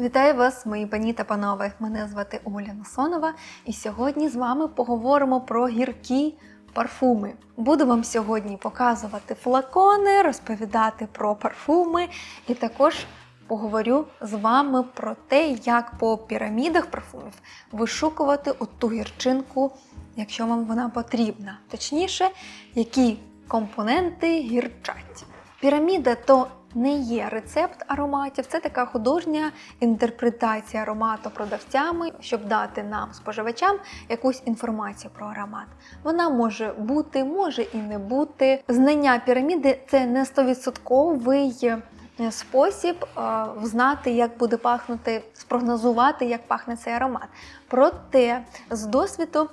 Вітаю вас, мої пані та панове. Мене звати Оля Носонова, і сьогодні з вами поговоримо про гіркі парфуми. Буду вам сьогодні показувати флакони, розповідати про парфуми, і також поговорю з вами про те, як по пірамідах парфумів вишукувати оту гірчинку, якщо вам вона потрібна. Точніше, які компоненти гірчать. Піраміда то не є рецепт ароматів, це така художня інтерпретація аромату продавцями, щоб дати нам, споживачам, якусь інформацію про аромат. Вона може бути, може і не бути. Знання піраміди це не 100% спосіб е, знати, як буде пахнути, спрогнозувати, як пахне цей аромат. Проте з досвіду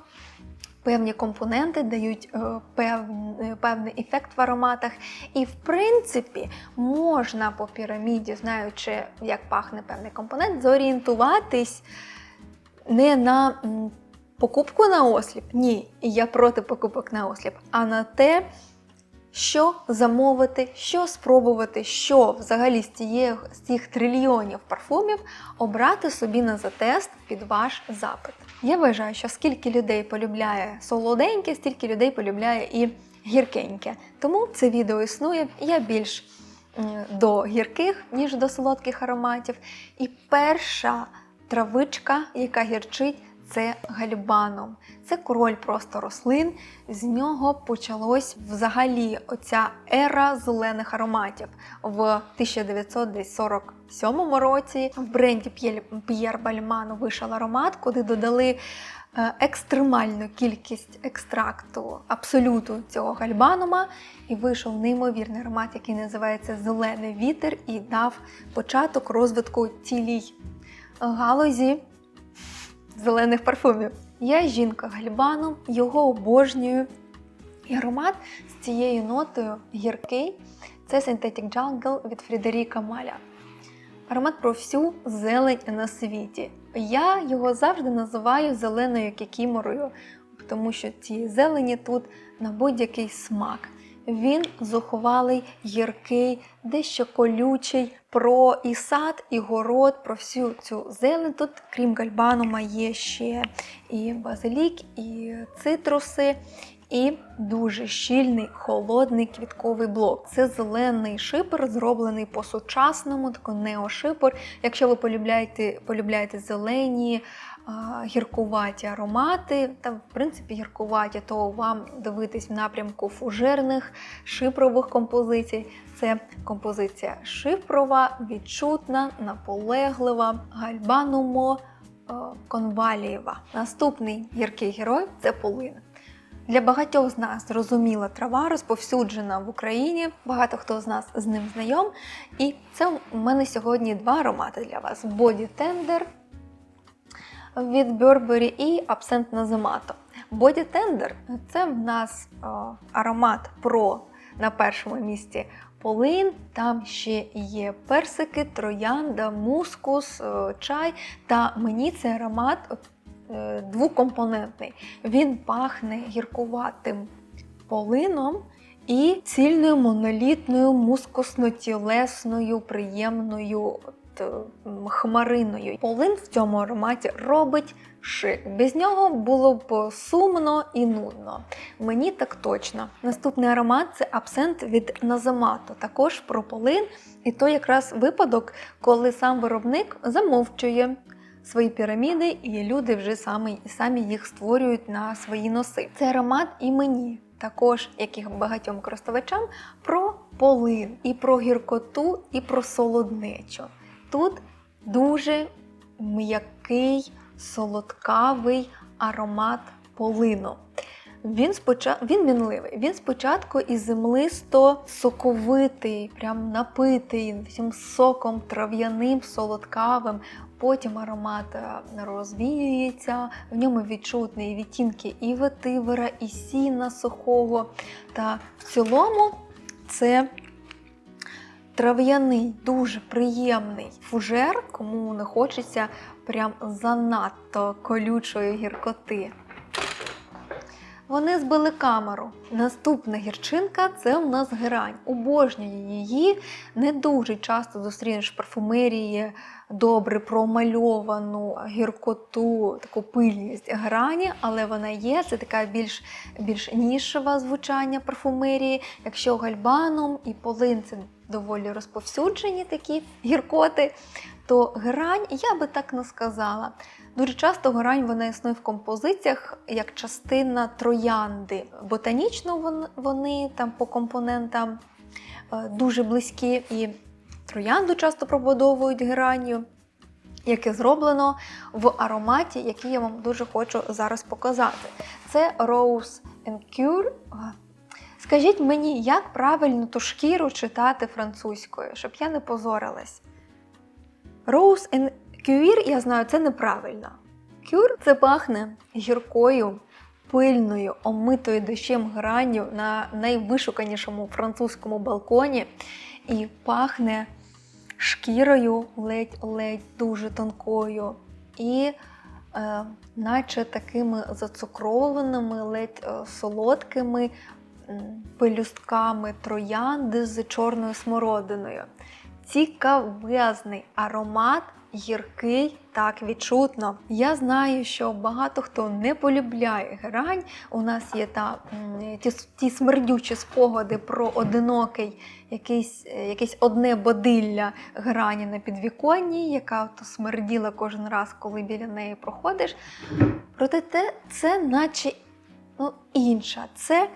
певні компоненти дають е, е, певний ефект в ароматах. І, в принципі, можна по піраміді, знаючи, як пахне певний компонент, зорієнтуватись не на покупку на осліп, ні, я проти покупок на осліп, а на те, що замовити, що спробувати, що взагалі з, тієї, з цих трильйонів парфумів обрати собі на затест під ваш запит. Я вважаю, що скільки людей полюбляє солоденьке, стільки людей полюбляє і гіркеньке. Тому це відео існує. Я більш до гірких, ніж до солодких ароматів. І перша травичка, яка гірчить, це гальбаном. Це король просто рослин. З нього почалось взагалі оця ера зелених ароматів в 1947 році. В бренді П'єр- Бальман вийшов аромат, куди додали е, екстремальну кількість екстракту абсолюту цього гальбанума, і вийшов неймовірний аромат, який називається Зелений вітер, і дав початок розвитку цілій галузі зелених парфумів. Я жінка гальбану, його обожнюю. І аромат з цією нотою гіркий це Synthetic Jungle від Фрідеріка Маля. Аромат про всю зелень на світі. Я його завжди називаю зеленою кікіморою, тому що цієї зелені тут на будь-який смак. Він зухвалий, гіркий, дещо колючий, про і сад, і город, про всю цю зелень. Тут, крім гальбанума, є ще і базилік, і цитруси, і дуже щільний холодний квітковий блок. Це зелений шипер, зроблений по-сучасному, такий неошипер. Якщо ви полюбляєте, полюбляєте зелені, гіркуваті аромати, та в принципі гіркуваті, то вам дивитись в напрямку фужерних шипрових композицій. Це композиція шифрова, відчутна, наполеглива, гальбанумо е, конвалієва. Наступний гіркий герой це полин. Для багатьох з нас зрозуміла трава, розповсюджена в Україні. Багато хто з нас з ним знайом. І це у мене сьогодні два аромати для вас: Body Tender від Burberry і Absent Nazemato. Body Tender – це в нас о, аромат про на першому місці полин. Там ще є персики, троянда, мускус, о, чай. Та мені цей аромат от, е, двокомпонентний. Він пахне гіркуватим полином і цільною монолітною мускусно-тілесною, приємною е, хмариною. Полин в цьому ароматі робить шик. Без нього було б сумно і нудно. Мені так точно. Наступний аромат це абсент від Назамато, також про полин. І то якраз випадок, коли сам виробник замовчує свої піраміди, і люди вже самі, самі їх створюють на свої носи. Це аромат і мені, також як і багатьом користувачам, про полин, і про гіркоту, і про солоднечу. Тут дуже м'який, солодкавий аромат полину. Він спочатку він мінливий. Він спочатку і землисто соковитий, прям напитий всім соком трав'яним, солодкавим. Потім аромат е, розвіюється, в ньому відчутні відтінки і ветивера, і сіна сухого. Та в цілому це трав'яний, дуже приємний фужер, кому не хочеться прям занадто колючої гіркоти. Вони збили камеру. Наступна гірчинка це у нас герань. Обожнюю її. Не дуже часто зустрінеш в парфумерії добре промальовану гіркоту, таку пильність грані, але вона є. Це така більш, більш нішева звучання парфумерії. Якщо гальбаном і полин це доволі розповсюджені такі гіркоти, то грань, я би так не сказала. Дуже часто грань вона існує в композиціях як частина троянди. Ботанічно вон- вони там по компонентам е, дуже близькі, і троянду часто пробудовують геранью, яке зроблено в ароматі, який я вам дуже хочу зараз показати. Це Rose and Cure. Скажіть мені, як правильно ту шкіру читати французькою, щоб я не позорилась. Rose and Cure, я знаю, це неправильно. Cure – це пахне гіркою, пильною, омитою дощем гранню на найвишуканішому французькому балконі і пахне шкірою ледь-ледь дуже тонкою. І е, наче такими зацукрованими, ледь е, солодкими пелюстками троянди з чорною смородиною. Цікавезний аромат, гіркий, так відчутно. Я знаю, що багато хто не полюбляє герань. У нас є та, ті, ті смердючі спогади про одинокий якийсь, е, якесь одне бодилля грані на підвіконні, яка то смерділа кожен раз, коли біля неї проходиш. Проте те, це наче ну, інша. Це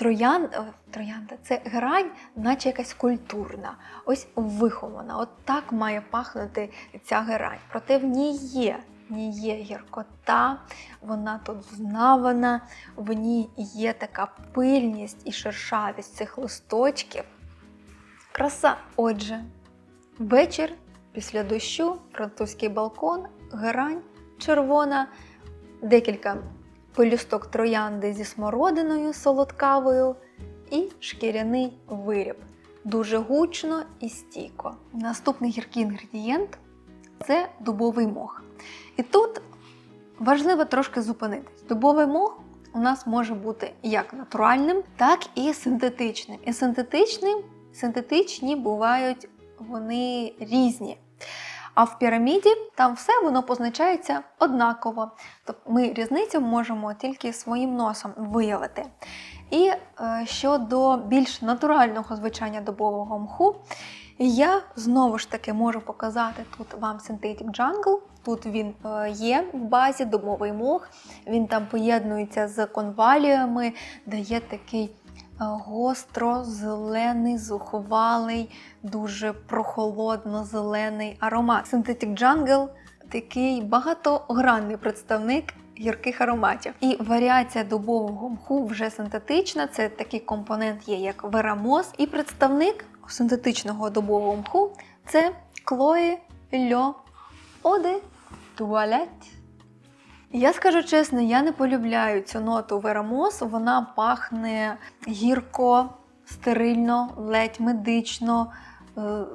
троян, е, троянда, це грань, наче якась культурна, ось вихована. От так має пахнути ця герань. Проте в ній є. В ній є гіркота, вона тут знавана, в ній є така пильність і шершавість цих листочків. Краса. Отже, вечір після дощу, французький балкон, герань червона, декілька пелюсток троянди зі смородиною солодкавою і шкіряний виріб. Дуже гучно і стійко. Наступний гіркий інгредієнт це дубовий мох. І тут важливо трошки зупинитись. Дубовий мох у нас може бути як натуральним, так і синтетичним. І синтетичним, синтетичні бувають вони різні. А в піраміді там все воно позначається однаково. Тобто ми різницю можемо тільки своїм носом виявити. І е, щодо більш натурального звучання дубового мху, я знову ж таки можу показати тут вам Synthetic Jungle. Тут він е, є в базі, дубовий мох. Він там поєднується з конваліями, дає такий гостро-зелений, зухвалий, дуже прохолодно-зелений аромат. Synthetic Jungle такий багатогранний представник гірких ароматів. І варіація дубового мху вже синтетична. Це такий компонент є, як верамоз. І представник синтетичного дубового мху це Chloe Льо Оде Туалет. Я скажу чесно, я не полюбляю цю ноту верамоз. Вона пахне гірко, стерильно, ледь медично,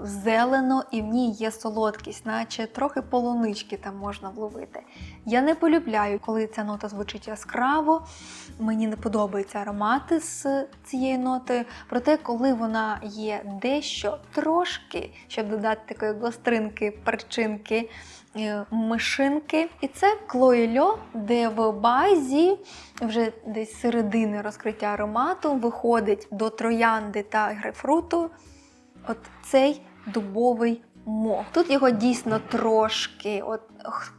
зелено, і в ній є солодкість, наче трохи полунички там можна вловити. Я не полюбляю, коли ця нота звучить яскраво. Мені не подобаються аромати з цією нотою. Проте, коли вона є дещо трошки, щоб додати такої гостринки, перчинки, е, мишинки. І це клоїльо, де в базі вже десь середини розкриття аромату виходить до троянди та грейпфруту от цей дубовий мох. Тут його дійсно трошки. От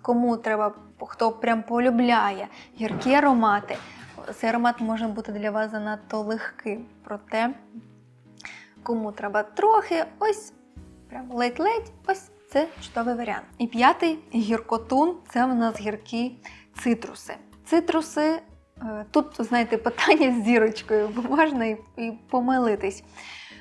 кому треба, хто прям полюбляє гіркі аромати. Цей аромат може бути для вас занадто легким. Проте, кому треба трохи, ось прям ледь-ледь, ось це чудовий варіант. І п'ятий гіркотун це в нас гіркі цитруси. Цитруси. е, Тут, знаєте, питання з зірочкою, бо можна і, і помилитись.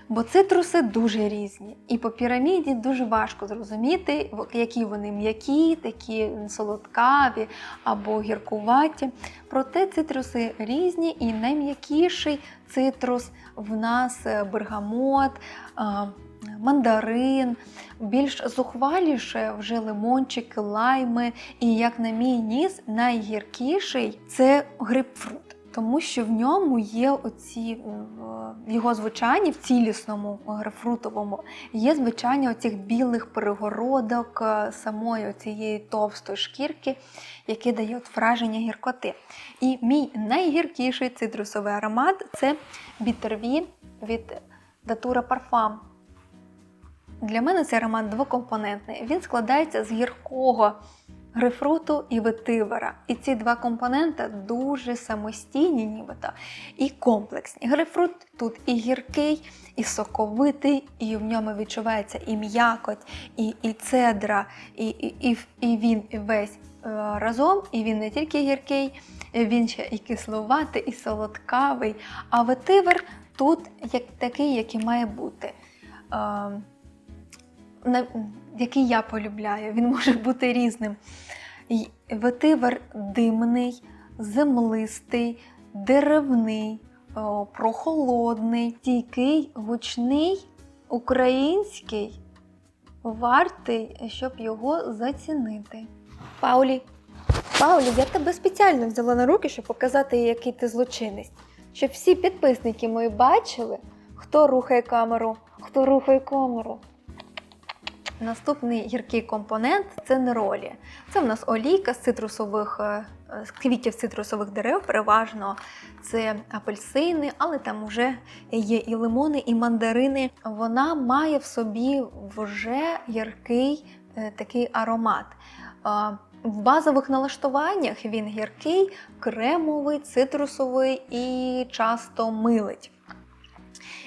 Бо цитруси дуже різні. І по піраміді дуже важко зрозуміти, які вони м'які, такі солодкаві або гіркуваті. Проте цитруси різні, і найм'якіший цитрус в нас е, бергамот, мандарин, більш зухваліше вже лимончики, лайми. І як на мій ніс, найгіркіший це грейпфрут. Тому що в ньому є оці в його звучанні, в цілісному грейпфрутовому, є звучання оцих білих перегородок, е, самої цієї товстої шкірки, яке дає враження гіркоти. І мій найгіркіший цитрусовий аромат це бітерві від Datura Parfum. Для мене цей аромат двокомпонентний. Він складається з гіркого грейпфруту і ветивера. І ці два компоненти дуже самостійні, нібито, і комплексні. Грейпфрут тут і гіркий, і соковитий, і в ньому відчувається і м'якоть, і, і цедра, і, і, і, і він весь е, разом. І він не тільки гіркий, він ще і кисловатий, і солодкавий. А ветивер тут як такий, який має бути. Який я полюбляю, він може бути різним. Ветивер димний, землистий, деревний, прохолодний, стійкий, гучний, український, вартий, щоб його зацінити. Паулі, Паулі, я тебе спеціально взяла на руки, щоб показати, який ти злочинець. Щоб всі підписники мої бачили, хто рухає камеру, хто рухає камеру. Наступний гіркий компонент це неролі. Це в нас олійка з цитрусових е, з квітів цитрусових дерев, переважно це апельсини, але там вже є і лимони, і мандарини. Вона має в собі вже гіркий е, такий аромат. В базових налаштуваннях він гіркий, кремовий, цитрусовий і часто милить.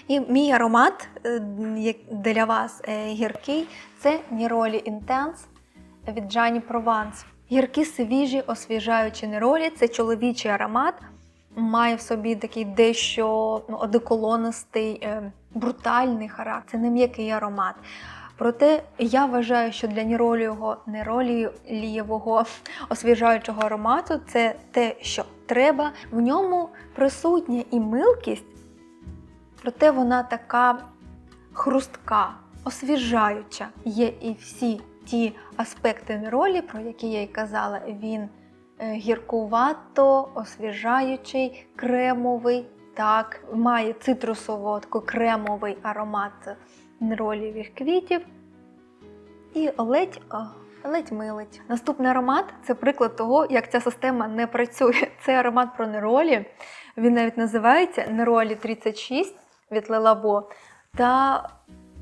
І мій аромат е, для вас е, гіркий це Ніролі Інтенс від Джані Прованс. Гіркі свіжі, освіжаючі неролі це чоловічий аромат, має в собі такий дещо ну, одеколонистий, е, брутальний характер. Це не м'який аромат. Проте я вважаю, що для ніролієвого, неролієвого освіжаючого аромату це те, що треба. В ньому присутня і милкість, проте вона така хрустка, освіжаюча. Є і всі ті аспекти неролі, про які я й казала. Він е, гіркувато, освіжаючий, кремовий, так, має цитрусово кремовий аромат неролівих квітів. І ледь, ледь милить. Наступний аромат це приклад того, як ця система не працює. Це аромат про неролі. Він навіть називається Неролі 36 від Лелабо. Та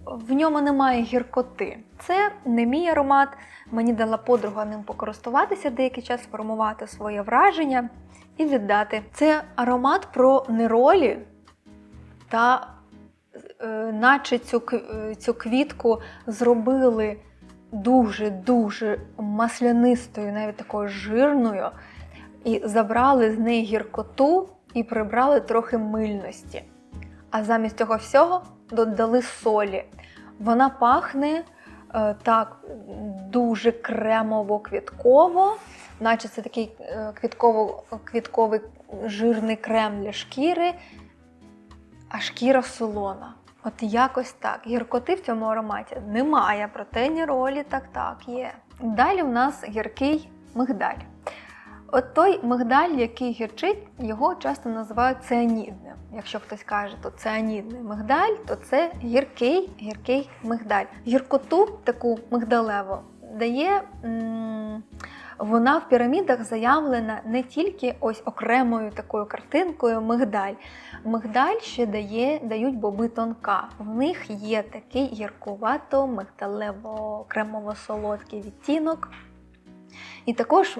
в ньому немає гіркоти. Це не мій аромат. Мені дала подруга ним покористуватися деякий час, сформувати своє враження і віддати. Це аромат про неролі та е, наче цю, е, цю квітку зробили дуже-дуже маслянистою, навіть такою жирною, і забрали з неї гіркоту і прибрали трохи мильності. А замість цього всього додали солі. Вона пахне е, так дуже кремово-квітково, наче це такий е, квітково, квітковий жирний крем для шкіри, а шкіра солона. От якось так. Гіркоти в цьому ароматі немає, проте ніролі так так є. Далі в нас гіркий мигдаль. От той мигдаль, який гірчить, його часто називають цианідним. Якщо хтось каже, то цианідний мигдаль, то це гіркий, гіркий мигдаль. Гіркоту таку мигдалеву дає. м, Вона в пірамідах заявлена не тільки ось окремою такою картинкою мигдаль. Мигдаль ще дає, дають боби тонка. В них є такий гіркувато мигдалево-кремово-солодкий відтінок. І також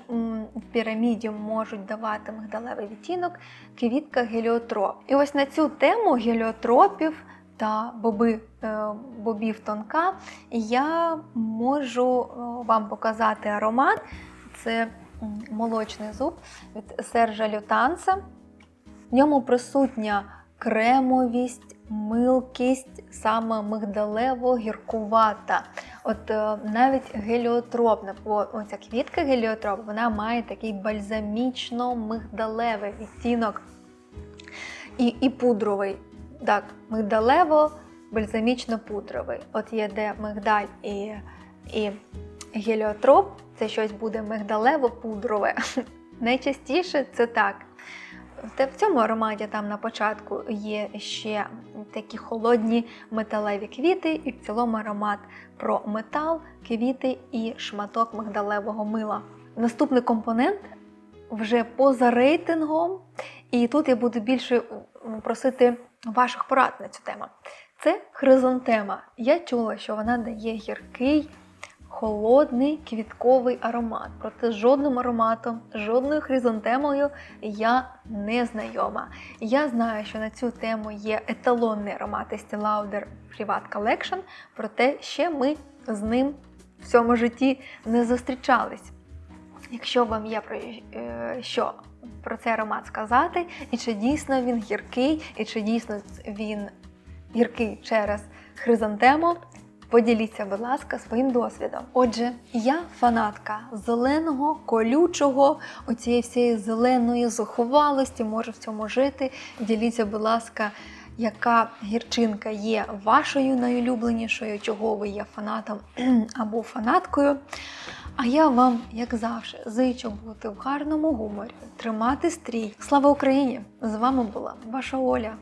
в піраміді можуть давати мигдалевий відтінок квітка геліотроп. І ось на цю тему геліотропів та боби, е, бобів тонка я можу е, вам показати аромат. Це молочний зуб від Сержа Лютанса. В ньому присутня кремовість, милкість, саме мигдалево-гіркувата. От е, навіть геліотропна, оця квітка геліотроп, вона має такий бальзамічно-мигдалевий відтінок і, і пудровий. Так, мигдалево, бальзамічно-пудровий. От є де мигдаль і, і геліотроп, це щось буде мигдалево-пудрове. Найчастіше це так. Те в цьому ароматі там на початку є ще такі холодні металеві квіти, і в цілому аромат про метал, квіти і шматок мигдалевого мила. Наступний компонент вже поза рейтингом, і тут я буду більше просити ваших порад на цю тему. Це хризантема. Я чула, що вона дає гіркий, холодний квітковий аромат. Проте жодним ароматом, жодною хризантемою я не знайома. Я знаю, що на цю тему є еталонний аромат Estee Lauder Privat Collection, проте ще ми з ним в цьому житті не зустрічались. Якщо вам є про е, що про цей аромат сказати, і чи дійсно він гіркий, і чи дійсно він гіркий через хризантему, поділіться, будь ласка, своїм досвідом. Отже, я фанатка зеленого, колючого, оцієї всієї зеленої зухвалості, можу в цьому жити. Діліться, будь ласка, яка гірчинка є вашою найулюбленішою, чого ви є фанатом або фанаткою. А я вам, як завжди, зичу бути в гарному гуморі, тримати стрій. Слава Україні! З вами була ваша Оля.